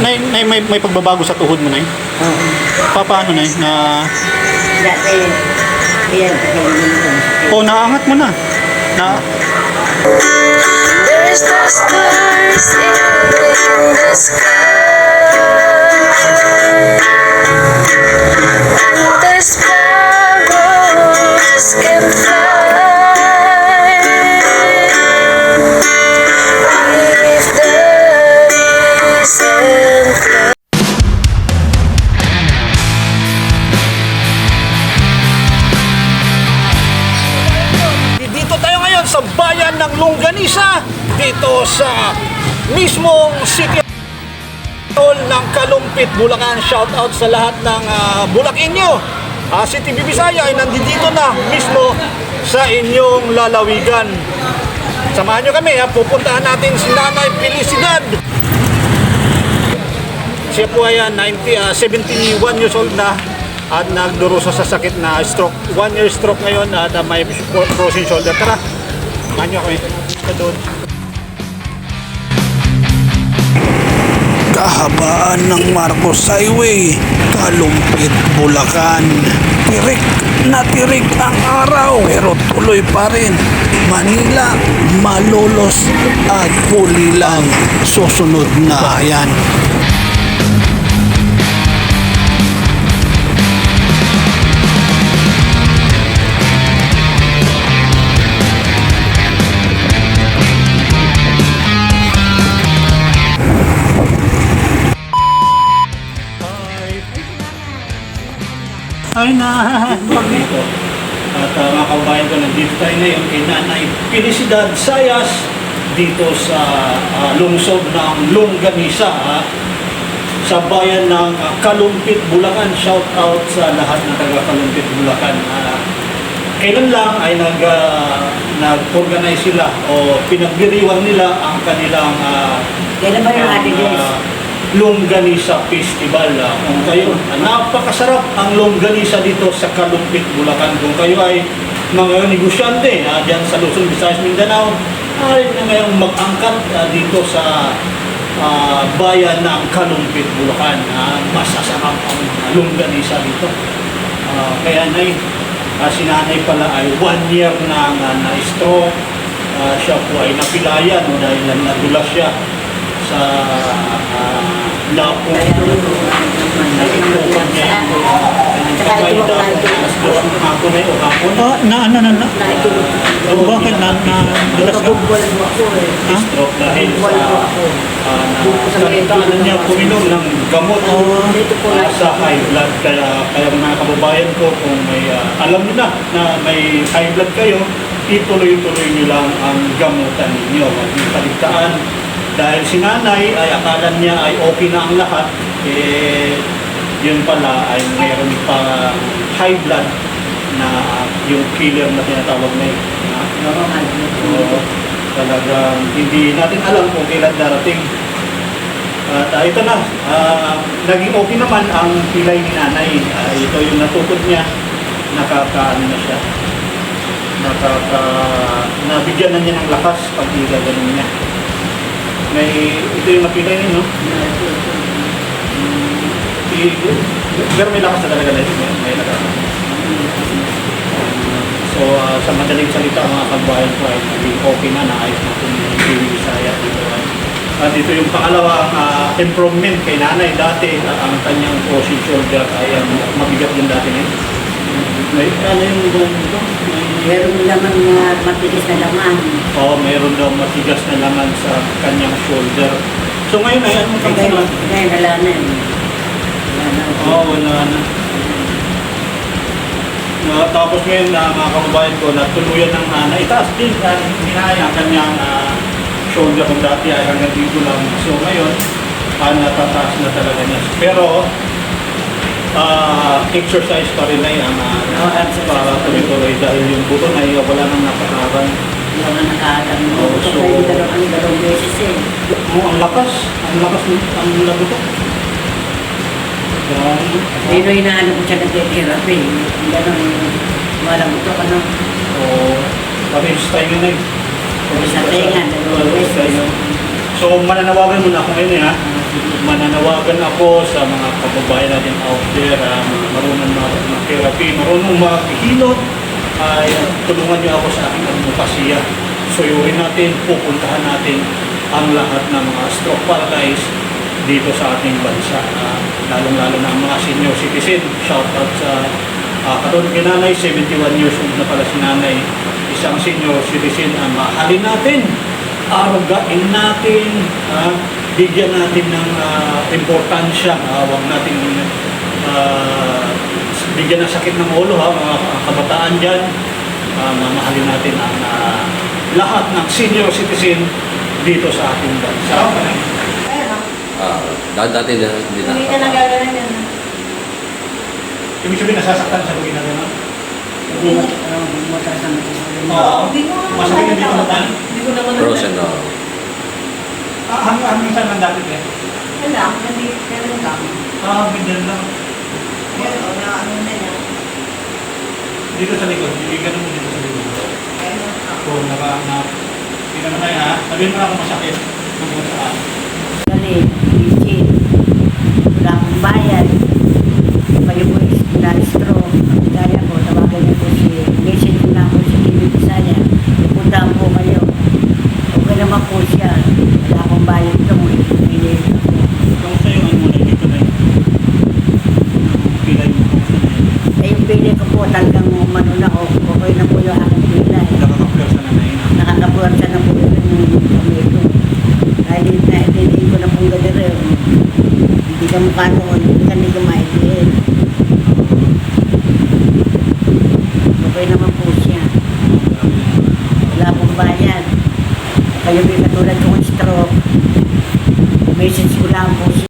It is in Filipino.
Nay, nay may, may pagbabago sa tuhod mo, Nay? Oo. Pa, paano, Nay? Na, Dati, ayan, kaya oh, naangat mo na. Na, There's the stars in the sky bayan ng Longganisa, dito sa mismong city ng Kalumpit, Bulacan. Shout out sa lahat ng uh, Bulakinyo. Uh, si TV ay nandito na mismo sa inyong lalawigan. Samahan nyo kami, ha? pupuntahan natin si Nanay Felicidad. Siya po ay ah, 90, ah, 71 years old na at nagdurusa sa sakit na stroke. One year stroke ngayon at ah, may frozen shoulder. Tara, samahan nyo kami. Sa doon. Kahabaan ng Marcos Highway, Kalumpit, Bulacan. Tirik na tirik ang araw pero tuloy pa rin. Manila, Malolos at Pulilang susunod na yan. Ay na! Dito. At uh, mga kabayan ko, nandito tayo ngayon kay Nanay Felicidad Sayas dito sa ah, lungsod ng Longganisa ah, sa bayan ng ah, Kalumpit, Bulacan. Shout out sa lahat ng taga Kalumpit, Bulacan. Ah, kailan lang ay nag, ah, nag-organize sila o pinagbiriwan nila ang kanilang ah, Kailan ba yung ah, Longganisa Festival. Ah, Kung kayo, ah, napakasarap ang longganisa dito sa Kalumpit, Bulacan. Kung kayo ay mga negosyante ah, dyan sa Luzon, Visayas, Mindanao, ay na ngayong mag-angkat ah, dito sa ah, bayan ng Kalumpit, Bulacan. Ah, masasarap ang longganisa dito. Ah, kaya nay, ah, si nanay pala ay one year na na, na stroke. Ah, siya po ay napilayan no, dahil na- nadulas siya sa uh, lapo. Nag-ipukan niya yung kamay daw. Mas dos ng hapon ay o hapon. Ah, na ano na na? Naitulog. Bakit na na dulas ka? Ha? Stroke dahil sa nagkalitaan niya puminom ng gamot na sa high blood. Kaya, kaya mga kababayan ko, kung may uh, alam niyo na na may high blood kayo, ituloy-tuloy niyo lang ang gamutan ninyo. Huwag niyo kaligtaan. Dahil si nanay ay akala niya ay okay na ang lahat, eh, yun pala ay mayroon pa high blood na yung killer na tinatawag na yun. Oo, talagang hindi natin alam kung kailan darating. At ah, ito na, ah, naging okay naman ang pilay ni nanay. Ah, ito yung natukod niya, nakakaano na siya. Nakaka, nabigyan na niya ng lakas pag igaganon niya. May, ito yung napilay niya, no? Pero may lakas na talaga ito. May, may lakas. So, ah, sa madaling salita, mga kabayan ko ay naging okay na, naayos na itong Kiwi Bisaya dito. At ito yung pangalawang ah, improvement kay nanay. Dati, ah, ang kanyang frozen shoulder ay ah, mabigat din dati ngayon. May, ano yung buong ito? Meron naman mga matigas na laman. oh, mayroon daw matigas na laman sa kanyang shoulder. So ngayon ay anong kamusta? wala na eh. Wala na. Oo, oh, wala na. Uh, tapos ngayon, uh, mga kababayan ko, natuluyan ng uh, naitaas din, uh, hinaya ang kanyang uh, shoulder kung dati ay hanggang dito lang. So ngayon, uh, natataas na talaga niya. Pero, uh, exercise pa rin na yan uh, Oo, exercise. Dahil yung buto na iyo, wala nang nakakaran. Wala na nakaalam. Oo, Ito so- pa yung dalawang dalawang beses eh. Oh, ang lakas, ang lakas ng ang labuto. Grabe. Pero inaano ko siya nag-therapy. Ganon. Walang ito ano. O, pares tayo nga na eh. Sa tenga, dalawang beses. So, mananawagan mo na ako ngayon eh ha. mananawagan ako sa mga kababayan natin out there, ah, mga marunong mag mag-therapy, marunong maghilot, ay tulungan niyo ako sa aking advokasya. Suyurin natin, pupuntahan natin ang lahat ng mga stroke paralyzed dito sa ating bansa. Ah, lalong-lalo na ang mga senior citizen. Shout out sa uh, katulad kay nanay, 71 years old na pala si nanay. Isang senior citizen ang mahalin natin, arugain natin, ah, bigyan natin ng ah, importansya. Ah, huwag natin ah, bigyan ng sakit ng ulo ha, mga kabataan dyan. Ah, mamahalin natin ang ah, lahat ng senior citizen dito sa ating bansa. Ah, dati dati na hindi na. Hindi ka nagagalan yan. Ibig sabihin, nasasaktan sa pagina mga Oo. Hindi ko naman Masakit hindi ko naman. Hindi ko naman Frozen na. Ah, hanggang hanggang saan man dati eh? Wala, hindi, ganun lang. Ah, ganyan lang. Dito sa likod, hindi mo dito sa likod. Kaya, Ako, naka, na, tingnan mo tayo ha. Sabihin mo na kung masakit. Kung saan. Dali, bitchin. Wala akong bayad. Kayo po is na-stroke. Kaya ko, tawagan niyo po si, message ko na po si Kimi Bisaya. Pupuntahan po kayo. Okay naman po siya. Wala akong bayad ito. Hindi ako. Kung sa'yo, ano mo na dito na yun? Pilay mo kung saan yun. Eh, yung pili ko po talagang umano na ako. Okay na po yung aking pilay. Nakakapler sa nanay na. Nakakapuwersa na po yung kami ko. Dahil na hindi ko na po ganire. Hindi ka mukha noon. Hindi ka hindi. Okay naman po siya. Wala pong bayan. Kayo may katulad stroke. Message ko lang po siya.